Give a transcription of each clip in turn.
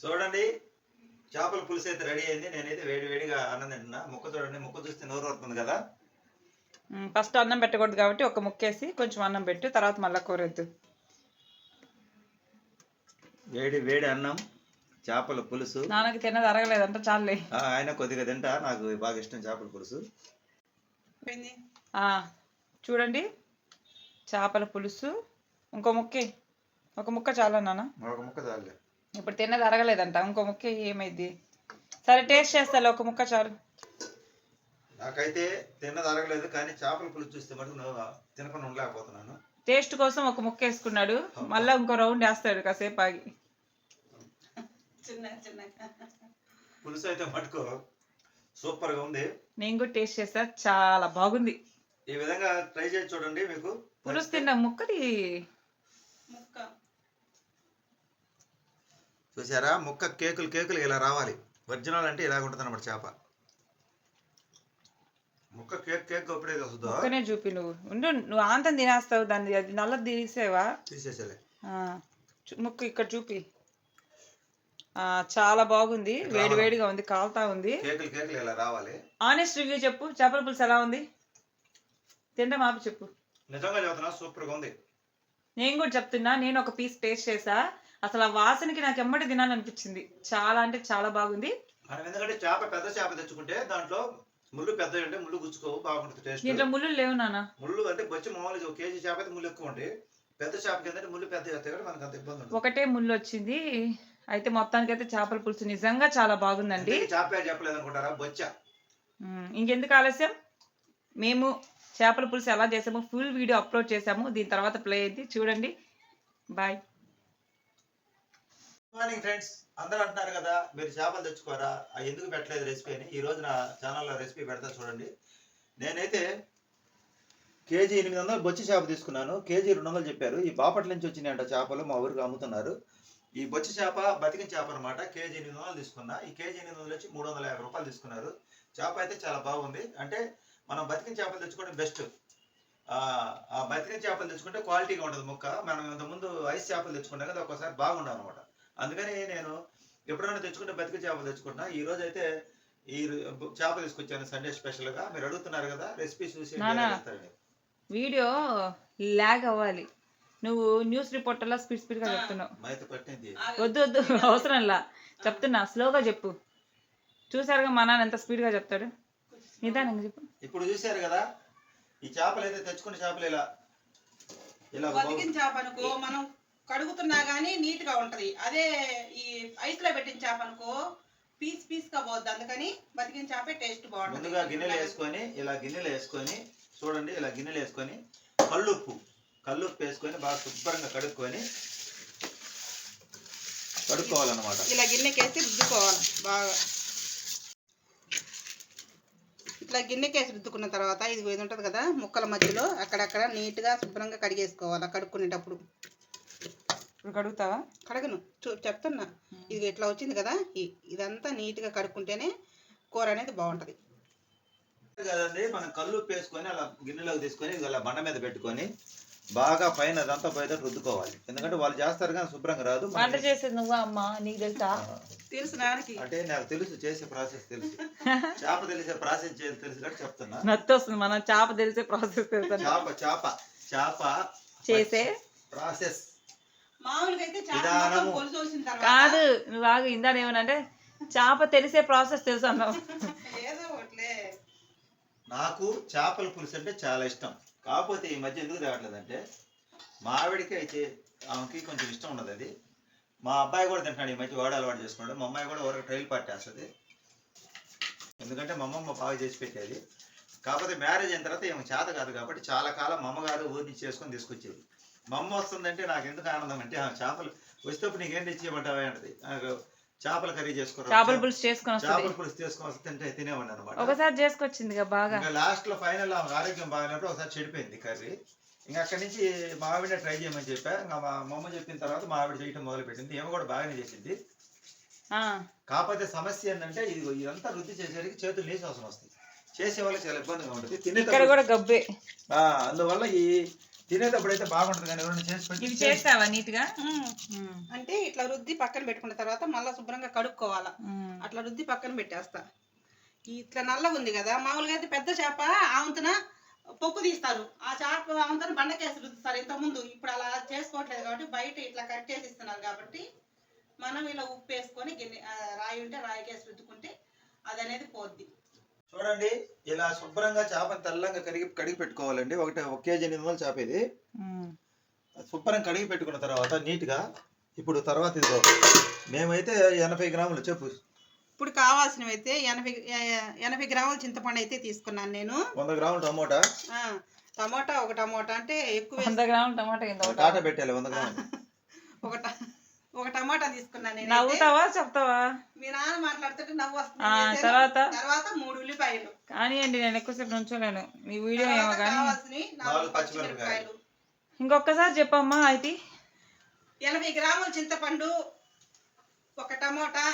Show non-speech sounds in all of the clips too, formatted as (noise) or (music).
చూడండి చేపల పులుసు అయితే రెడీ అయింది. నేనైతే వేడి వేడిగా అన్నం తింటున్నా. ముక్క చూడండి ముక్క చూస్తే నోరు వస్తుంది కదా? ఫస్ట్ అన్నం పెట్టకూడదు కాబట్టి ఒక ముక్కేసి కొంచెం అన్నం పెట్టు తర్వాత మళ్ళీ కూరద్దు వేడి వేడి అన్నం చేపల పులుసు. నాన్నకి తిన్నది అరగలేదంట చాలే. ఆయన కొద్దిగా తింటా. నాకు బాగా ఇష్టం చేపల పులుసు. చూడండి. చేపల పులుసు. ఇంకో ముక్కే. ఒక ముక్క చాలా నాన్న. ఒక ముక్క చాలే ఇప్పుడు తిన్నది అరగలేదంట. ఇంకో ముక్క ఏమైంది? సరే టేస్ట్ చేస్తాలే ఒక ముక్క చాలు. నాకైతే తిన్నది అరగలేదు కానీ చేపల పులుసు చూస్తే మటుకు తినకుండా ఉండలేకపోతున్నాను. టేస్ట్ కోసం ఒక ముక్క వేసుకున్నాడు. మళ్ళీ ఇంకో రౌండ్ వేస్తాడు కాసేపు ఆగి. పులుసు అయితే మటుకు సూపర్గా ఉంది. నేను కూడా టేస్ట్ చేస్తా. చాలా బాగుంది. ఈ విధంగా ట్రై చేసి చూడండి మీకు. పులుసు తిన్న ముక్కది చూసారా? ముక్క కేకులు కేకులు ఇలా రావాలి. ఒరిజినల్ అంటే ఇలాగ ఉంటుంది అనమాట చేప. ముక్క కేక్ కేక్ ఎప్పుడే వస్తుందో? ముక్కనే చూపి నువ్వు. ఉండు నువ్వు ఆంతం తినేస్తావు దాన్ని అది నల్ల తీసేవా తీసేసేలే. ముక్క ఇక్కడ చూపి. ఆ, చాలా బాగుంది. వేడి వేడిగా ఉంది కాలుతా ఉంది. కేకులు కేకులు ఇలా రావాలి. ఆనెస్ట్ రివ్యూ చెప్పు. చేపల పులుసు ఎలా ఉంది? తింటే మాపి చెప్పు. నిజంగా చెబుతున్నా సూపర్గా ఉంది. నేను కూడా చెప్తున్నా నేను ఒక పీస్ టేస్ట్ చేసా. అసలు ఆ వాసనకి నాకు ఎమ్మటి తినాలనిపించింది. చాలా అంటే చాలా బాగుంది. మనం ఎందుకంటే చేప పెద్ద చేప తెచ్చుకుంటే దాంట్లో ముళ్ళు పెద్ద ఉంటే ముళ్ళు గుచ్చుకోవు బాగుంటుంది టేస్ట్ దీంట్లో ముళ్ళు లేవు నాన్న. ముళ్ళు అంటే బొచ్చి మామూలుగా ఒక కేజీ చేప అయితే ముళ్ళు ఎక్కువ ఉంటాయి. పెద్ద చేప కింద ముళ్ళు పెద్ద వస్తాయి కాబట్టి మనకు అంత ఇబ్బంది ఉంటుంది ఒకటే ముళ్ళు వచ్చింది. అయితే మొత్తానికి అయితే చేపల పులుసు నిజంగా చాలా బాగుందండి. చేప చెప్పలేదు అనుకుంటారా బొచ్చ. ఇంకెందుకు ఆలస్యం? మేము చేపల పులుసు ఎలా చేసామో ఫుల్ వీడియో అప్లోడ్ చేసాము. దీని తర్వాత ప్లే అయింది. చూడండి. బాయ్ మార్నింగ్ ఫ్రెండ్స్ అందరూ అంటున్నారు కదా మీరు చేపలు తెచ్చుకోరా? ఆ ఎందుకు పెట్టలేదు రెసిపీ అని? ఈ నా ఛానల్లో రెసిపీ పెడతా చూడండి. నేనైతే కేజీ ఎనిమిది వందలు బొచ్చి చేప తీసుకున్నాను. కేజీ రెండు వందలు చెప్పారు. ఈ బాపట్ల నుంచి వచ్చినాయంట చేపలు మా ఊరికి అమ్ముతున్నారు. ఈ బొచ్చి చేప బతికిన చేప అనమాట కేజీ ఎనిమిది వందలు తీసుకున్నా. ఈ కేజీ ఎనిమిది వందలు వచ్చి మూడు వందల యాభై రూపాయలు తీసుకున్నారు. చేప అయితే చాలా బాగుంది. అంటే మనం బతికిన చేపలు తెచ్చుకోవడం బెస్ట్ ఆ బతికిన చేపలు తెచ్చుకుంటే క్వాలిటీగా ఉంటుంది ముక్క. మనం ఇంతకుముందు ఐస్ చేపలు తెచ్చుకుంటాం కదా ఒకసారి బాగుండవు అనమాట అందుకని నేను ఎప్పుడైనా తెచ్చుకుంటే బతికి చేపలు తెచ్చుకుంటున్నా. ఈ రోజు అయితే ఈ చేప తీసుకొచ్చాను సండే స్పెషల్గా మీరు అడుగుతున్నారు కదా రెసిపీ చూసి. వీడియో లాగ్ అవ్వాలి. నువ్వు న్యూస్ రిపోర్టర్లా స్పీడ్ స్పీడ్గా చెప్తున్నావు. మైత పట్టింది. వద్దు వద్దు అవసరంలా. చెప్తున్నా స్లోగా చెప్పు. చూసారుగా మా నాన్న ఎంత స్పీడ్గా చెప్తాడు? నిదానంగా చెప్పు. ఇప్పుడు చూశారు కదా ఈ చేపలు అయితే తెచ్చుకున్న చేపలు ఇలా ఇలా చేప అనుకో మనం. కడుగుతున్నా గానీ నీట్గా ఉంటది. అదే ఈ ఐస్లో పెట్టిన చేప అనుకో పీస్ పీస్గా పోద్ది. అందుకని బతికిన చేపే టేస్ట్ బాగుంటుంది. ముందుగా గిన్నెలు వేసుకొని ఇలా గిన్నెలు వేసుకొని చూడండి ఇలా గిన్నెలు వేసుకొని కల్లుప్పు కల్లుప్పు వేసుకొని బాగా శుభ్రంగా కడుక్కొని కడుక్కోవాలన్నమాట. ఇలా గిన్నెకేసి రుద్దుకోవాలి బాగా. ఇట్లా గిన్నెకేసి రుద్దుకున్న తర్వాత ఇది ఇది ఉంటుంది కదా ముక్కల మధ్యలో అక్కడక్కడ నీట్గా శుభ్రంగా కడిగేసుకోవాలి కడుక్కునేటప్పుడు. ఇప్పుడు కడుగుతావా? కడగను. చూ చెప్తున్నా. ఇది ఇట్లా వచ్చింది కదా ఇదంతా నీట్గా కడుక్కుంటేనే కూర అనేది బాగుంటది. కదండి మనం కల్లుప్పు వేసుకొని అలా గిన్నెలోకి తీసుకొని అలా బండ మీద పెట్టుకొని బాగా పైన అదంతా పోయేటట్టు రుద్దుకోవాలి. ఎందుకంటే వాళ్ళు చేస్తారు కానీ శుభ్రంగా రాదు. వంట చేసేది నువ్వా అమ్మ? నీకు తెలుసా? తెలుసు నాన్నకి. అంటే నాకు తెలుసు చేసే ప్రాసెస్ తెలుసు. (laughs) చేప తెలిసే ప్రాసెస్ తెలుసు కాబట్టి చెప్తున్నా. నత్తి వస్తుంది మనం చేప తెలిసే ప్రాసెస్ తెలుసా? చేప చేప చేప చేసే? ప్రాసెస్. కాదు నువ్వు ఆగు ఇందాక ఏమనంటే చేప తెలిసే ప్రాసెస్ తెలుసు అన్నావు. నాకు చేపల పులుసు అంటే చాలా ఇష్టం. కాకపోతే ఈ మధ్య ఎందుకు తేవట్లేదంటే మా ఆవిడకి అయితే ఆమెకి కొంచెం ఇష్టం ఉన్నది అది. మా అబ్బాయి కూడా తింటాడు ఈ మధ్య వాడు అలవాటు చేసుకున్నాడు. మా అమ్మాయి కూడా వరకు ట్రైల్ పార్టీ వేస్తుంది ఎందుకంటే మా అమ్మమ్మ బాగా చేసి పెట్టేది. కాకపోతే మ్యారేజ్ అయిన తర్వాత ఏమో చేత కాదు కాబట్టి చాలా కాలం మా అమ్మగారు ఊరి నుంచి చేసుకొని తీసుకొచ్చేది. మా అమ్మ వస్తుందంటే నాకు ఎందుకు ఆనందం అంటే ఆ చేపలు వస్తేప్పుడు నీకేం తెచ్చేయమంటావా అంటది. చేపల కర్రీ చేసుకోరా చేపల పులుసు చేసుకొని చేపల వస్తుంది పులుసు తినేవాడిని అనమాట ఒకసారి చేసుకొచ్చిందిగా బాగా. లాస్ట్లో ఫైనల్ ఆరోగ్యం బాగానప్పుడు ఒకసారి చెడిపోయింది కర్రీ. ఇంకా అక్కడి నుంచి మా ఆవిడ ట్రై చేయమని చెప్పా. ఇంకా మా అమ్మ చెప్పిన తర్వాత మా ఆవిడ చేయటం మొదలు పెట్టింది ఏమో కూడా బాగానే చేసింది. కాకపోతే సమస్య ఏంటంటే ఇది ఇదంతా వృద్ధి చేసేసరికి చేతులు నీసు అవసరం వస్తాయి చేసే వాళ్ళకి చాలా ఇబ్బందిగా ఉంటుంది. తినే కూడా గబ్బే. అందువల్ల ఈ తినేటప్పుడు అయితే బాగుంటుంది కానీ ఎవరైనా చేసి పెట్టి ఇవి చేస్తావా నీట్గా. అంటే ఇట్లా రుద్ది పక్కన పెట్టుకున్న తర్వాత మళ్ళీ శుభ్రంగా కడుక్కోవాలా. అట్లా రుద్ది పక్కన పెట్టేస్తా. ఇట్లా నల్లగా ఉంది కదా మామూలుగా అయితే పెద్ద చేప ఆవంతన పొక్కు తీస్తారు. ఆ చేప ఆవంతన బండకేసి రుద్దుతారు ఇంత ముందు ఇప్పుడు అలా చేసుకోవట్లేదు కాబట్టి బయట ఇట్లా కట్ చేసి ఇస్తున్నారు కాబట్టి మనం ఇలా ఉప్పు వేసుకొని గిన్నె రాయి ఉంటే రాయికేసి రుద్దుకుంటే అది అనేది పోద్ది. చూడండి ఇలా శుభ్రంగా చేపని తెల్లంగా కడిగి కడిగి పెట్టుకోవాలండి. ఒకటి ఒక కేజీ ఎనిమిది వందలు చేప ఇది. శుభ్రం కడిగి పెట్టుకున్న తర్వాత నీట్గా ఇప్పుడు తర్వాత ఇదిగో మేమైతే ఎనభై గ్రాములు చెప్పు. ఇప్పుడు కావాల్సినవి అయితే ఎనభై ఎనభై గ్రాముల చింతపండు అయితే తీసుకున్నాను నేను. వంద గ్రాములు టమోటా? ఆ, టమోటా ఒక టమోటా అంటే ఎక్కువ వంద గ్రాములు టమాటా కింద ఒక టాటా పెట్టాలి వంద గ్రాములు. (laughs) ఒక ట- ఒక టమాటా తీసుకున్నాను నేను నవ్వుతావా చెప్తావా? మీ నాన్న మాట్లాడుతుంటే నవ్వు వస్తుంది. ఆ. తర్వాత? తర్వాత మూడు ఉల్లిపాయలు. కానివ్వండి నేను ఎక్కువసేపు నుంచోలేను. మీ వీడియో ఏమో తర్వాత కానీ కావాల్సినవి నాలుగు నాలుగు పచ్చిమిరపకాయలు. ఇంకొకసారి చెప్పమ్మా అయితే ఎనభై గ్రాముల చింతపండు ఒక టమోటా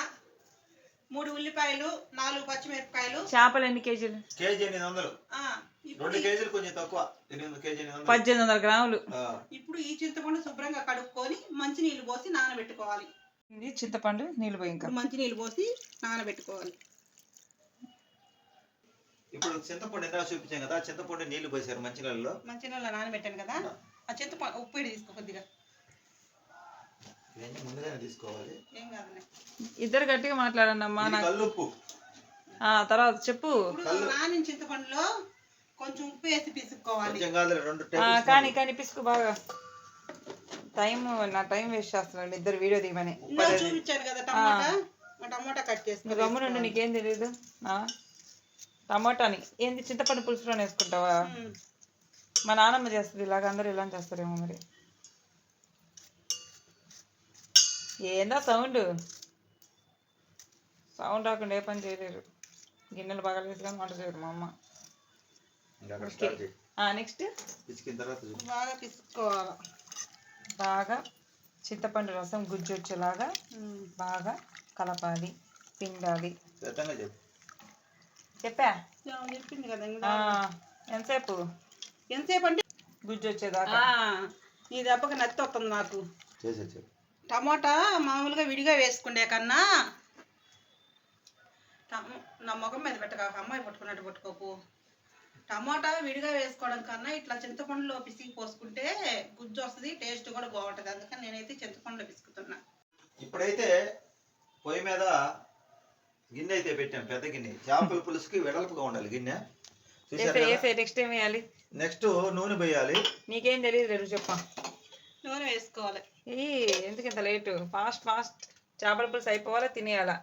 మూడు ఉల్లిపాయలు నాలుగు పచ్చిమిరపకాయలు. చేపలు ఎన్ని కేజీలు? కేజీ ఎనిమిది వందలు. ఆ, రెండు కేజీలు కొంచెం తక్కువ. ఎనిమిది కేజీ ఎనిమిది వందలు. పద్దెనిమిది వందల గ్రాములు. ఇప్పుడు ఈ చింతపండు శుభ్రంగా కడుక్కొని మంచినీళ్ళు పోసి నానబెట్టుకోవాలి. ఇది చింతపండు నీళ్ళు పోయి ఇంకా. ఇప్పుడు మంచినీళ్ళు పోసి నానబెట్టుకోవాలి. ఇప్పుడు చింతపండు ఎంత చూపించాం కదా చింతపండు నీళ్ళు పోసారు మంచి నీళ్ళలో. మంచినీళ్ళు నానబెట్టాను కదా. ఆ. చింతపండు ఉప్పు తీసుకో కొద్దిగా. ముందుగానే తీసుకోవాలి. ఏం కాదులే. ఇద్దరు గట్టిగా మాట్లాడండి నాకు కల్లుప్పు. ఆ, తర్వాత చెప్పు. ఇప్పుడు నానిన చింతపండులో కొంచెం ఉప్పు వేసి పిసుక్కోవాలి. కొంచెం కాదు రెండు ఆ, టేబుల్ కానీ కానీ పిసుకు బాగా. టైం నా టైం వేస్ట్ చేస్తున్నాను ఇద్దరు వీడియో తీయమని. ఇందులో చూపించాను కదా టమాటా? ఆ టమాటా కట్ నువ్వు చేసుకుని గమ్మునుండి నీకేం తెలియదు ఆ? టమాటాని. ఏంది చింతపండు పులుసులో వేసుకుంటావా? మా నాన్నమ్మ చేస్తుంది ఇలాగ అందరూ ఇలా చేస్తారేమో మరి. ఏందా సౌండ్? సౌండ్ రాకుండా ఏ పని చేయలేరు. గిన్నెలు బాగా వేసి కానీ వంట చేయరు మా అమ్మ ఇంకా అక్కడ స్టార్ట్ చేయి నెక్స్ట్ పిసికిన తర్వాత చూడు. బాగా పిసుక్కోవాలి బాగా చింతపండు రసం గుజ్జు వచ్చేలాగా బాగా కలపాలి పిండాలి. చెప్పు. చెప్పింది కదా. ఎంతసేపు? ఎంతసేపు అంటే గుజ్జు వచ్చేదాకా ఆ, నీ దెబ్బకి నత్తి వస్తుంది నాకు. టమోటా మామూలుగా విడిగా వేసుకునే కన్నా నా ముఖం మీద పెట్టక అమ్మాయి పట్టుకున్నట్టు పట్టుకోకు. టమోటా విడిగా వేసుకోవడం కన్నా ఇట్లా చింతపండులో పిసికి పోసుకుంటే గుజ్జు వస్తుంది టేస్ట్ కూడా బాగుంటుంది. అందుకని నేనైతే చింతపండులో పిసుకుతున్నా. ఇప్పుడైతే పొయ్యి మీద గిన్నె అయితే పెట్టాం పెద్ద గిన్నె. చేపల పులుసుకి వెడల్పుగా ఉండాలి గిన్నె. నెక్స్ట్ ఏం వేయాలి? నెక్స్ట్ నూనె పోయాలి. నీకేం తెలియదు లేదు చెప్పా. నూనె వేసుకోవాలి. ఈ ఎందుకు ఇంత లేటు ఫాస్ట్ ఫాస్ట్ చేపల పులుసు అయిపోవాలా తినేయాలా.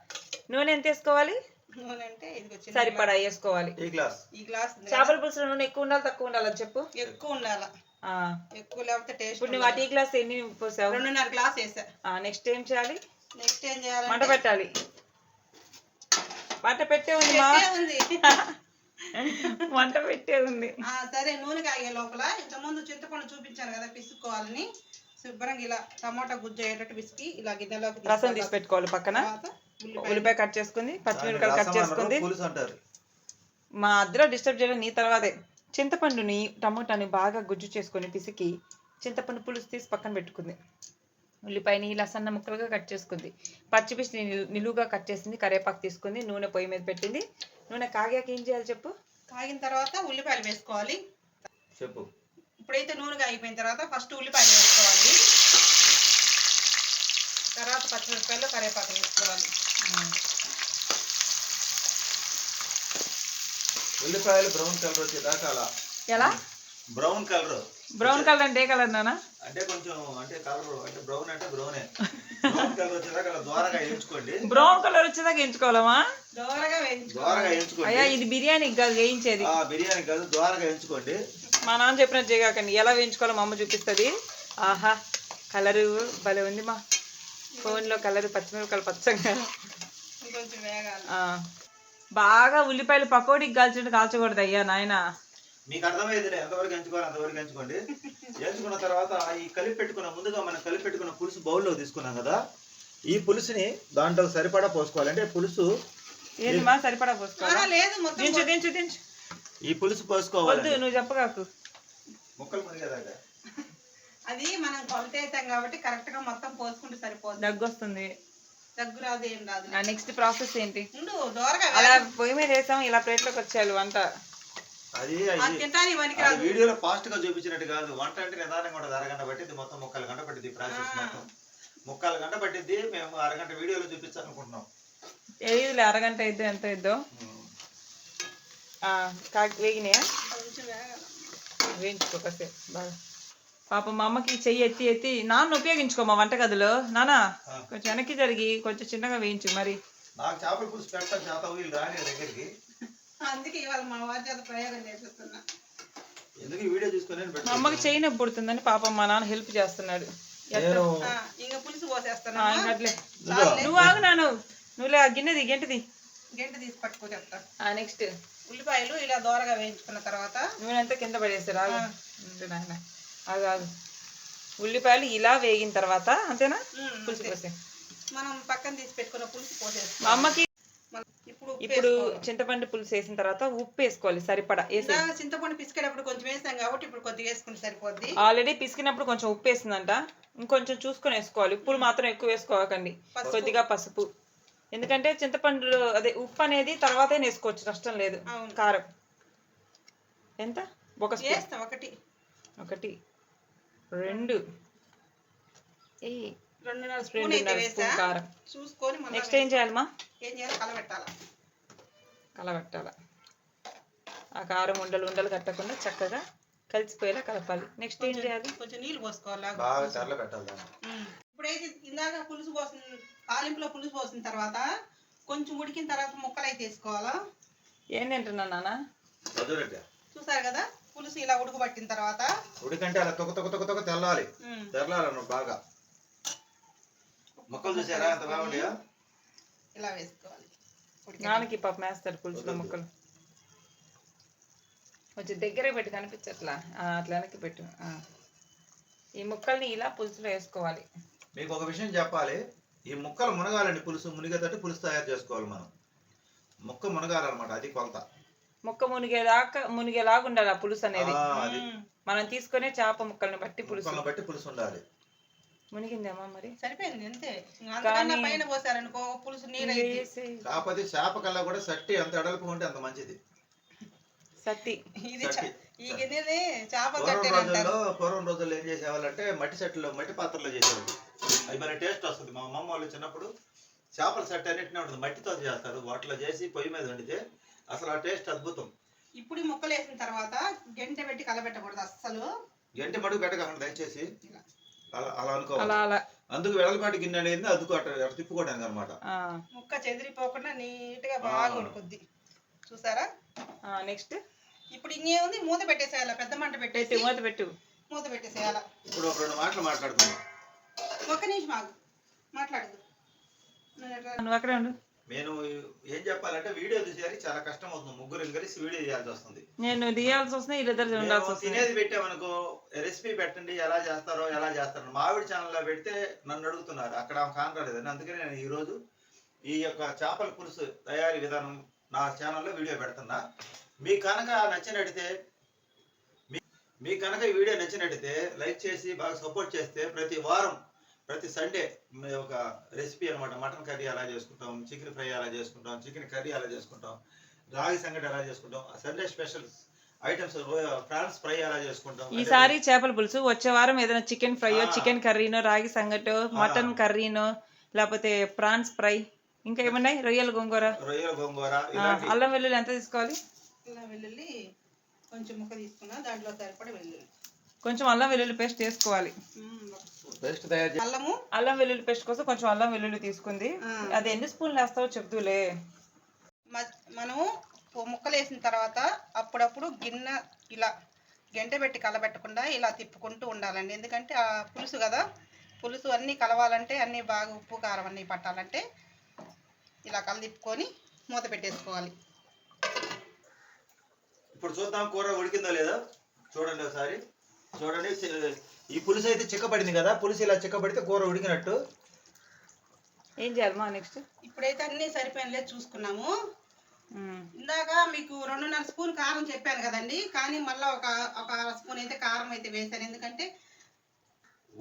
నూనె ఎంత వేసుకోవాలి? నూనె అంటే ఇది వచ్చింది సరిపడా వేసుకోవాలి. ఈ గ్లాస్. ఈ గ్లాస్ చేపల పులుసులో నూనె ఎక్కువ ఉండాలి తక్కువ ఉండాలి అది చెప్పు. ఎక్కువ ఉండాల? ఆ, ఎక్కువ లేకపోతే టేస్ట్ ఇప్పుడు నువ్వు టీ గ్లాస్ ఎన్ని పోసావు? రెండున్నర గ్లాస్ వేసా. నెక్స్ట్ ఏం చేయాలి? నెక్స్ట్ ఏం మంట చేయాలంటే పెట్టాలి. మంట పెట్టే ఉంది మా. పెట్టే ఉంది. (laughs) మంట పెట్టే ఉంది. ఆ, సరే నూనె కాగే లోపల. ఇంతకుముందు చింతపండు చూపించాను కదా పిసుక్కోవాలని. శుభ్రంగా ఇలా టమాటా గుజ్జు అయ్యేటట్టు పిసికి ఇలా గిన్నెలోకి రసం. తీసి పెట్టుకోవాలి పక్కన. ఉల్లిపాయ కట్ చేసుకుంది పచ్చిమిరపకాయలు కట్ చేసుకుంది. మా అద్దలో డిస్టర్బ్ చేయడం నీ తర్వాతే. చింతపండుని టమోటాని బాగా గుజ్జు చేసుకొని పిసికి చింతపండు పులుసు తీసి పక్కన పెట్టుకుంది. ఉల్లిపాయని ఇలా సన్న ముక్కలుగా కట్ చేసుకుంది. పచ్చిపిసి నిలువుగా కట్ చేసింది కరివేపాకు తీసుకుంది నూనె పొయ్యి మీద పెట్టింది. నూనె కాగాక ఏం చేయాలి చెప్పు? కాగిన తర్వాత ఉల్లిపాయలు వేసుకోవాలి. చెప్పు. ఇప్పుడైతే నూనె కాగిపోయిన తర్వాత ఫస్ట్ ఉల్లిపాయలు వేసుకోవాలి. తర్వాత పచ్చిమిరపకాయలు కరివేపాకు వేసుకోవాలి. ఉల్లిపాయలు బ్రౌన్ కలర్ వచ్చేదాకా అలా. ఎలా? Brown colour. బ్రౌన్ కలర్ అంటే ఏ కలర్ నానా అంటే కొంచెం అంటే కలర్ అంటే బ్రౌన్ అంటే బ్రౌనే. బ్రౌన్ కలర్ వచ్చేదాకా దోరగా వేయించుకోండి. బ్రౌన్ కలర్ వచ్చేదాకా ఎంచుకోవాలమా దోరగా దోరగా వేయించుకోండి. అయ్యా ఇది బిర్యానీ కాదు వేయించేది. ఆ బిర్యానీ కాదు దోరగా వేయించుకోండి. మా నాన్న చెప్పినట్టు చేయకండి ఎలా వేయించుకోవాలో మా అమ్మ చూపిస్తుంది. ఆహా కలరు భలే ఉంది మా ఫోన్లో కలర్ పచ్చిమిరపకాయలు పచ్చగా. ఇంకొంచెం వేగాలి. ఆ. బాగా ఉల్లిపాయలు పకోడీకి కాల్చినట్టు కాల్చకూడదు అయ్యా నాయన. మీకు అర్థమైందిలే. ఎంతవరకు ఎంచుకోవాలి అంతవరకు ఎంచుకోండి. ఎంచుకున్న తర్వాత ఈ కలిపి పెట్టుకున్న ముందుగా మనం కలిపి పెట్టుకున్న పులుసు బౌల్లో తీసుకున్నాం కదా. ఈ పులుసుని దాంట్లో సరిపడా పోసుకోవాలి. అంటే పులుసు సరిపడా పోసుకోవాలా? ఆహా, లేదు మొత్తం దించు దించు దించు. ఈ పులుసు పోసుకోవాలి. నువ్వు చెప్పగాకు. ముక్కలు మునిగేదాకా అది మనం కొలత వేసాం కాబట్టి కరెక్ట్గా మొత్తం పోసుకుంటే సరిపోద్ది దగ్గు వస్తుంది దగ్గు రాదు ఏం రాదు. నెక్స్ట్ ప్రాసెస్ ఏంటి? ఉండు దూరగా అలా పొయ్యి మీద వేసాం ఇలా ప్లేట్లోకి వచ్చేయాలి వంట. అది వీడియోలో ఫాస్ట్గా చూపించినట్టు కాదు. వంట అంటే నిదానంగా ఉండదు అరగంట పట్టింది మొత్తం ముక్కలు గంట పట్టింది ప్రాసెస్. మొత్తం. ముక్కలు గంట పట్టింది మేము అరగంట వీడియోలో చూపించాలనుకుంటున్నాం. తెలియదులే అరగంట ఇద్దో ఎంత ఇద్దో కాకి వేగినాయా. వేయించుకో కాసేపు. బాగా. పాప మా అమ్మకి చెయ్యి ఎత్తి ఎత్తి నాన్న ఉపయోగించుకో మా వంటగదిలో. నాన్న. కొంచెం వెనక్కి జరిగి కొంచెం చిన్నగా వేయించు మరి. నాకు చేపల పులుసు పెట్టడం చేత వీళ్ళు రాని దగ్గరికి. అందుకే ఇవాళ మా వారి చేత ప్రయోగం చేపిస్తున్నా ఎందుకు వీడియో చూసుకొని మా. అమ్మకి చెయ్యి నొప్పి పుడుతుందని పాపం మా నాన్న హెల్ప్ చేస్తున్నాడు. ఇంకా పులుసు ఇదిగో, నువ్వు? ఆగు నాను నువ్వులే ఆ గిన్నెది గంటది. గంట తీసి పట్టుకో చెప్తా నెక్స్ట్. ఉల్లిపాయలు ఇలా దోరగా వేయించుకున్న తర్వాత నూనె అంతా కింద ఆగు ఆగు ఆగు ఉల్లిపాయలు ఇలా వేగిన తర్వాత అంతేనా? పులుసు. పోసే. మనం పక్కన తీసి పెట్టుకున్న పులుసు పోసేస్తాం మా అమ్మకి ఇప్పుడు ఇప్పుడు. చింతపండు పులుసు వేసిన తర్వాత ఉప్పు వేసుకోవాలి సరిపడా వేసి చింతపండు పిసికేటప్పుడు కొంచెం వేసాం కాబట్టి ఇప్పుడు కొద్దిగా వేసుకుంటే సరిపోద్ది. ఆల్రెడీ పిసికినప్పుడు కొంచెం ఉప్పు వేసిందంట. ఇంకొంచెం చూసుకొని వేసుకోవాలి. ఉప్పులు మాత్రం ఎక్కువ వేసుకోకండి. పసుపు. కొద్దిగా పసుపు. ఎందుకంటే చింతపండు అదే ఉప్పు అనేది తర్వాతే వేసుకోవచ్చు కష్టం లేదు. అవును. కారం. ఎంత? ఒక స్పూన్. వేస్తాం ఒకటి. ఒకటి. రెండు. రెండున్నర స్పూన్ కారం. చూసుకొని మనం నెక్స్ట్ ఏం చేయాలమ్మా ఏం చేయాలి కలబెట్టాలి? కలబెట్టాల? ఆ కారం ఉండలు ఉండలు కట్టకుండా చక్కగా కలిసిపోయేలా కలపాలి. నెక్స్ట్ ఏం చేయాలి? కొంచెం నీళ్ళు పోసుకోవాలి. ఇప్పుడైతే ఇందాక పులుసు పోసిన తాలింపులో పులుసు పోసిన తర్వాత కొంచెం ఉడికిన తర్వాత ముక్కలు అయితే వేసుకోవాలా ఏం తింటున్నా నాన్న. చూసారు కదా? పులుసు ఇలా ఉడకబట్టిన తర్వాత ఉడికంటే అలా తొక్క తొక్క తొక్క తొక్క తెల్లాలి. ఉమ్, తెల్లాలి నువ్వు బాగా. మొక్కలు చూసారా? బాగుండయా ఇలా వేసుకోవాలి. నాన్నకి పాప మేస్తాడు పులుసులో ముక్కలు. కొంచెం దగ్గరే పెట్టి కనిపించట్లా. అట్లా వెనక్కి పెట్టు. ఆ. ఈ ముక్కల్ని ఇలా పులుసులో వేసుకోవాలి. మీకు ఒక విషయం చెప్పాలి. ఈ ముక్కలు మునగాలండి పులుసు మునిగేటట్టు పులుసు తయారు చేసుకోవాలి మనం. ముక్క మునగాలన్నమాట అది కొలత. ముక్క మునిగేదాకా మునిగేలాగా ఉండాలి ఆ పులుసు అనేది. మనం తీసుకునే చేప ముక్కల్ని బట్టి పులుసు. బట్టి పులుసు ఉండాలి. మునిగిందేమా మరి? సరిపోయింది అంతే. పైన పోసారనుకో పులుసు నీరు కాకపోతే చేప కల్లా కూడా సట్టి ఎంత ఎడల్పు ఉంటే అంత మంచిది. సత్తి ఇది సట్టి. ఈ గిన్నెని చేప పూర్వం రోజుల్లో ఏం చేసేవాళ్ళంటే మట్టి సెట్లో మట్టి పాత్రలో చేసేవాళ్ళు. అది మరి టేస్ట్ వస్తుంది. మా అమ్మమ్మ వాళ్ళు చిన్నప్పుడు చేపల సెట్ అన్నిటినే ఉంటుంది. మట్టితో చేస్తారు. వాటిలో చేసి పొయ్యి మీద వండితే అసలు ఆ టేస్ట్ అద్భుతం. ఇప్పుడు ముక్కలు వేసిన తర్వాత గంట పెట్టి కలబెట్టకూడదు అస్సలు. గంటి మడుగు పెట్టకండి దయచేసి. అలా అలా అలా అనుకోవాలి అలా అందుకు వెడల్పాటి గిన్నె అనేది అందుకు అటు అటు తిప్పుకోవడానికి అనమాట ఆ. ముక్క చెదిరిపోకుండా నీట్గా బాగా. ఉడుకుద్ది. చూసారా? ఆ, నెక్స్ట్. ఇప్పుడు ఇంకేముంది మూత పెట్టేసేయాల? పెద్ద మంట పెట్టు పెట్టేసి మూత పెట్టు. మూత పెట్టేసేయాల? ఇప్పుడు ఒక రెండు మాటలు మాట్లాడుకుందాం. ఒక్క నిమిషం ఆగు. మాట్లాడదు. నేను ఎట్లా- నువ్వు అక్కడే ఉండు. నేను ఏం చెప్పాలంటే వీడియో తీసేయాలి చాలా కష్టం అవుతుంది. ముగ్గురు కలిసి వీడియో చేయాల్సి వస్తుంది. నేను తీయాల్సి వస్తుంది వీళ్ళిద్దరు ఉండాల్సి వస్తుంది. తినేది పెట్టామనుకో రెసిపీ పెట్టండి ఎలా చేస్తారో ఎలా చేస్తారో మావిడి ఛానల్లో పెడితే నన్ను అడుగుతున్నారు. అక్కడ కాన్ రాలేదని. అందుకని నేను ఈరోజు ఈ యొక్క చేపల పులుసు తయారీ విధానం నా ఛానల్లో వీడియో పెడుతున్నా. మీ కనుక నచ్చినట్టయితే మీ మీ కనుక ఈ వీడియో నచ్చినట్టయితే లైక్ చేసి బాగా సపోర్ట్ చేస్తే ప్రతి వారం ప్రతి సండే మీ ఒక రెసిపీ అన్నమాట. మటన్ కర్రీ అలా చేసుకుంటాం చికెన్ ఫ్రై అలా చేసుకుంటాం చికెన్ కర్రీ అలా చేసుకుంటాం రాగి సంగటి అలా చేసుకుంటాం. Sunday special items prawns fry అలా చేసుకుంటాం. ఈసారి చేపల పులుసు. వచ్చే వారం ఏదైనా చికెన్ ఫ్రైయో ఆ. చికెన్ కర్రీనో రాగి సంగటో మటన్ కర్రీనో లేకపోతే ప్రాన్స్ ఫ్రై ఇంకా ఏమన్నాయి? రొయ్యల గోంగూర. రొయ్యల గోంగూర అల్లం వెల్లుల్లి ఎంత తీసుకోవాలి? ఇలా వెల్లుల్లి కొంచెం ముక్క తీసుకున్నా దాంట్లో సరిపడే వెల్లుల్లి. కొంచెం అల్లం వెల్లుల్లి పేస్ట్ వేసుకోవాలి. పేస్ట్ తయారు అల్లము. అల్లం వెల్లుల్లి పేస్ట్ కోసం కొంచెం అల్లం వెల్లుల్లి తీసుకుంది. అది ఎన్ని స్పూన్లు వేస్తావో చెప్దులే మ- మనము ముక్కలు వేసిన తర్వాత అప్పుడప్పుడు గిన్నె ఇలా గంట పెట్టి కలబెట్టకుండా ఇలా తిప్పుకుంటూ ఉండాలండి. ఎందుకంటే ఆ పులుసు కదా పులుసు అన్నీ కలవాలంటే అన్నీ బాగా ఉప్పు కారం అన్నీ పట్టాలంటే ఇలా కలదిప్పుకొని మూత పెట్టేసుకోవాలి. ఇప్పుడు చూద్దాం కూర ఉడికిందో లేదో చూడండి ఒకసారి. చూడండి ఈ పులుసు అయితే చిక్కబడింది కదా పులుసు ఇలా చిక్కబడితే కూర ఉడికినట్టు. ఏం చేయాలి మా నెక్స్ట్? ఇప్పుడైతే అన్నీ సరిపోయినలే చూసుకున్నాము. ఇందాక మీకు రెండున్నర స్పూన్ కారం చెప్పాను కదండి కానీ మళ్ళీ ఒక ఒక అర స్పూన్ అయితే కారం అయితే వేశాను. ఎందుకంటే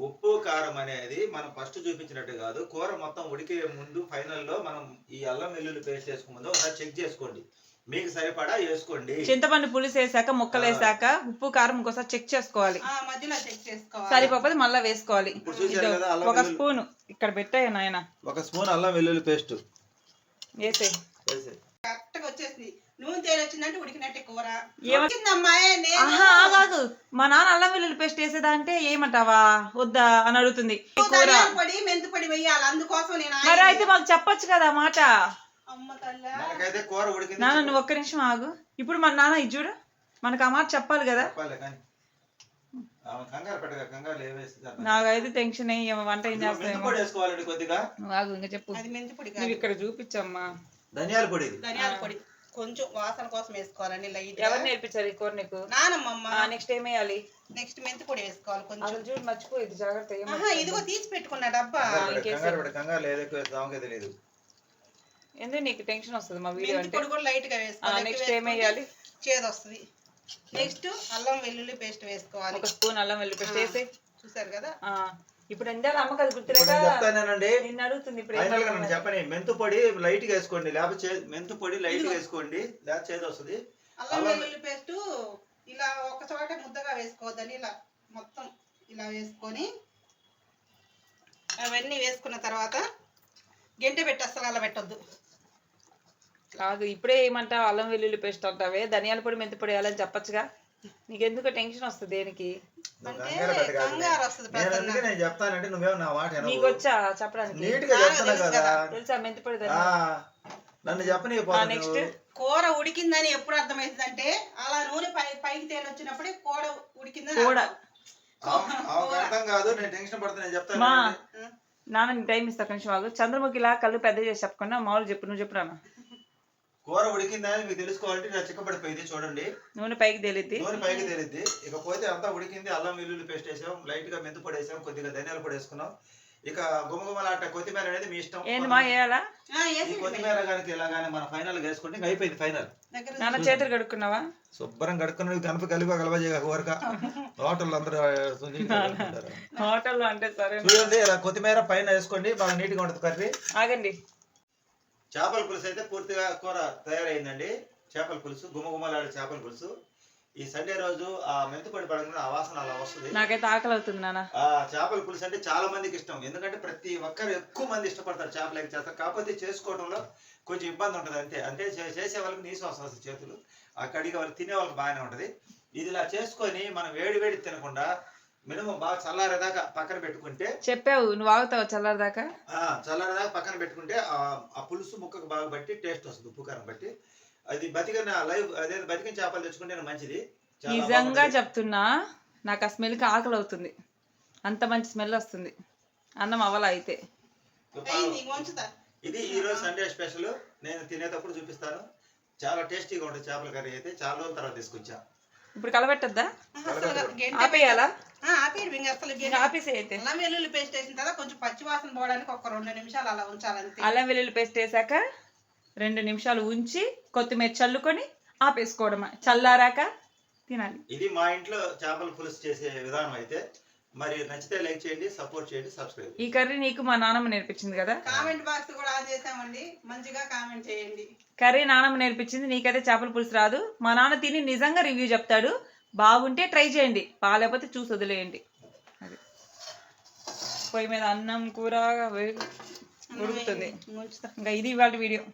ఉప్పు కారం అనేది మనం ఫస్ట్ చూపించినట్టు కాదు. కూర మొత్తం ఉడికే ముందు ఫైనల్లో మనం ఈ అల్లం వెల్లుల్లి పేస్ట్ వేసుకునే ముందు ఒకసారి చెక్ చేసుకోండి. మీకు సరిపడా వేసుకోండి. చింతపండు పులుసు వేసాక ముక్కలు వేసాక ఉప్పు కారం ఇంకోసారి చెక్ చేసుకోవాలి. ఆ మధ్యలో చెక్ చేసుకోవాలి. సరిపోతే మళ్ళీ వేసుకోవాలి. ఇప్పుడు చూశారు ఇదో కదా అల్లం ఒక వెల్లుల్లి. స్పూన్ ఇక్కడ పెట్టాయి నాయన. ఒక స్పూన్ అల్లం వెల్లుల్లి పేస్ట్. వేసే. కరెక్ట్గా వచ్చేసింది. నూనె తేలి వచ్చిందంటే ఉడికినట్టే కూర. ఏమ- ఉడికిందమ్మాయే నేను ఆహా కాదు మా నాన్న అల్లం వెల్లుల్లి పేస్ట్ వేసేదా అంటే ఏమంటావా? వద్దా అని అడుగుతుంది ఈ కూర. ధనియాల పొడి మెంతి పొడి వేయాలి. అందుకోసం నేను మరి ఆయిల్ అయితే మాకు చెప్పొచ్చు కదా మాట. కూర ఉడికింది నాన్న నువ్వు ఒక్క నిమిషం ఆగు. ఇప్పుడు మన నాన్న ఇది చూడు. మనకు ఆ మాట చెప్పాలి కదా. చెప్పాలి కానీ. ఆమె కంగారు పెట్టగా కంగారు ఏవేసి నాకైతే టెన్షన్ అయ్యి ఈమె వంట ఏం చేస్తాయేమో పొడి వేసుకోవాలండి కొద్దిగా. నువ్వు ఆగు ఇంకా చెప్పు. అది మెంతి పొడి నువ్వు ఇక్కడ చూపించమ్మా. ధనియాల పొడి ఇది. ధనియాల పొడి. కొంచెం వాసన కోసం వేసుకోవాలండి లైట్ ఎవరు నేర్పించారు ఈ కూర నీకు? నానమ్మమ్మ నెక్స్ట్ ఏం వేయాలి? నెక్స్ట్ మెంతి పొడి వేసుకోవాలి కొంచెం. అసలు చూడు మర్చిపోయింది జాగ్రత్త ఏం ఆహా ఇదిగో తీసి పెట్టుకున్నా డబ్బా. కంగారు పెట్ట- కంగారు లేదు ఎక్కువ తెలియదు ఎందుకు నీకు టెన్షన్ వస్తుంది మా వీడియో అంటే? పొడి కూడా లైట్గా వేసుకోవాలి నెక్స్ట్ ఏం వేయాలి? చేదు వస్తుంది. నెక్స్ట్ అల్లం వెల్లుల్లి పేస్ట్ వేసుకోవాలి. ఒక స్పూన్ అల్లం వెల్లుల్లి పేస్ట్ వేసి. చూసారు కదా? ఆ, ఇప్పుడు అది ఇప్పుడు గుర్తులేక నేను చెప్తానేనండి. నిన్ను అడుగుతుంది ఇప్పుడు ఫైనల్గా నన్ను చెప్పని. మెంతు పొడి లైట్గా వేసుకోండి. లేకపోతే మెంతు పొడి లైట్గా వేసుకోండి. లేకపోతే చేదు వస్తుంది. అల్లం అల్లం- వెల్లుల్లి పేస్ట్ ఇలా ఒక చోట ముద్దగా వేసుకోవద్దని ఇలా మొత్తం ఇలా వేసుకొని అవన్నీ వేసుకున్న తర్వాత గెంటె పెట్టి అసలు అలా పెట్టొద్దు. కాదు ఇప్పుడే ఏమంటావు? అల్లం వెల్లుల్లి పేస్ట్ అంటావే. ధనియాల పొడి మెంతి పొడి వేయాలని చెప్పొచ్చుగా. నీకెందుకు టెన్షన్ వస్తుంది దేనికి? అంటే చెప్తానంటే నువ్వేమో నా మాట నీకు వినవు. వచ్చా చెప్పడానికి? నీట్గా చెప్తున్నా తెలుసు కదా? తెలుసా మెంతి పొడి ఆ, ధనియాల నన్ను చెప్పని నెక్స్ట్ కూర ఉడికిందని ఎప్పుడు అర్థమవుతుందంటే అలా నూనె పై పైకి తేలి వచ్చినప్పుడే కూర ఉడికిందని కూడా అర్థం. కాదు. నేను టెన్షన్ పడుతున్నా నేను చెప్తాను నాన్న టైం ఇస్తా కొంచెం ఆగు. చంద్రముఖిలా కళ్ళు పెద్ద చేసి చెప్పకుండా మామూలు చెప్పు నువ్వు చెప్పు నాన్న. కూర ఉడికిందని మీకు తెలుసుకోవాలంటే ఇలా చిక్కబడిపోయింది చూడండి. నూనె పైకి తేలిద్ది. నూనె పైకి తేలిద్ది. ఇకపోతే అంతా ఉడికింది అల్లం వెల్లుల్లి పేస్ట్ వేసాం. లైట్గా మెంతు పొడి వేసాం కొద్దిగా ధనియాల పొడి వేసుకున్నాం. ఇక గుమగుమలాట కొత్తిమీర అనేది మీ ఇష్టం. వేయాలా ఈ కొత్తిమీర కానీ ఇలా కానీ మన ఫైనల్ వేసుకుంటే ఇంక అయిపోయింది ఫైనల్ నాన్న చేతులు కడుక్కున్నావా? శుభ్రం కడుక్కున్నది కనుక కలిపి కలవ చేయక ఊరక. హోటల్ అందరూ హోటల్లో అంటే సరే. చూడండి ఇలా కొత్తిమీర పైన వేసుకోండి బాగా నీట్గా ఉంటుంది కర్రీ. ఆగండి. చేపల పులుసు అయితే పూర్తిగా కూర తయారైందండి. చేపల పులుసు గుమగుమలాడే చేపల పులుసు. ఈ సండే రోజు ఆ మెంతిపొడి పడగానే ఆ వాసన అలా వస్తుంది. నాకైతే ఆకలి అవుతుంది నాన్న. ఆ చేపల పులుసు అంటే చాలా మందికి ఇష్టం. ఎందుకంటే ప్రతి ఒక్కరు ఎక్కువ మంది ఇష్టపడతారు చేపలు ఎగ్ చేస్తారు. కాకపోతే చేసుకోవడంలో కొంచెం ఇబ్బంది ఉంటుంది అంతే. అంటే చేసే వాళ్ళకి నీసు వస్తుంది చేతులు. అక్కడికి వాళ్ళు తినే వాళ్ళకి బాగానే ఉంటుంది. ఇది ఇలా చేసుకొని మనం వేడి వేడి తినకుండా మినిమం బాగా చల్లారేదాకా పక్కన పెట్టుకుంటే చెప్పావు నువ్వు ఆగుతావు చల్లారదాకా? ఆ, చల్లారేదాకా పక్కన పెట్టుకుంటే ఆ పులుసు ముక్కకు బాగా బట్టి టేస్ట్ వస్తుంది ఉప్పు కారం బట్టి. అది బతికిన లైవ్ అదే బతికిన చేపలు తెచ్చుకుంటే మంచిది. చాలా నిజంగా. చెప్తున్నా నాకు ఆ స్మెల్కి ఆకలి అవుతుంది. అంత మంచి స్మెల్ వస్తుంది. అన్నం అవ్వాలా అయితే? ఇది ఈ రోజు సండే స్పెషల్ నేను తినేటప్పుడు చూపిస్తాను. చాలా టేస్టీగా ఉంటుంది చేపల కర్రీ అయితే చాలా రోజుల తర్వాత తీసుకొచ్చా. ఇప్పుడు కలబెట్టద్దా? ఆపేయాలా? అల్లం వెల్లుల్లి పేస్ట్ వేసిన తర్వాత కొంచెం పచ్చి వాసన పోవడానికి ఒక రెండు నిమిషాలు అలా ఉంచాలంతే. అల్లం వెల్లుల్లి పేస్ట్ వేసాక రెండు నిమిషాలు ఉంచి కొత్తిమీర చల్లుకొని ఆపేసుకోవడమా. చల్లారాక తినాలి. ఇది మా ఇంట్లో చేపల పులుసు చేసే విధానం అయితే. మరి నచ్చితే లైక్ చేయండి సపోర్ట్ చేయండి సబ్స్క్రైబ్ ఈ కర్రీ నీకు మా నాన్నమ్మ నేర్పించింది కదా? కామెంట్ బాక్స్ కూడా ఆన్ చేసామండి. మంచిగా కామెంట్ చేయండి. కర్రీ నాన్నమ్మ నేర్పించింది నీకైతే చేపల పులుసు రాదు. మా నాన్న తిని నిజంగా రివ్యూ చెప్తాడు. బాగుంటే ట్రై చేయండి. బాగాలేకపోతే చూసి వదిలేయండి. అది. పొయ్యి మీద అన్నం కూర ఉడుకుతుంది. ఇంకా ఇది ఇవాళ వీడియో.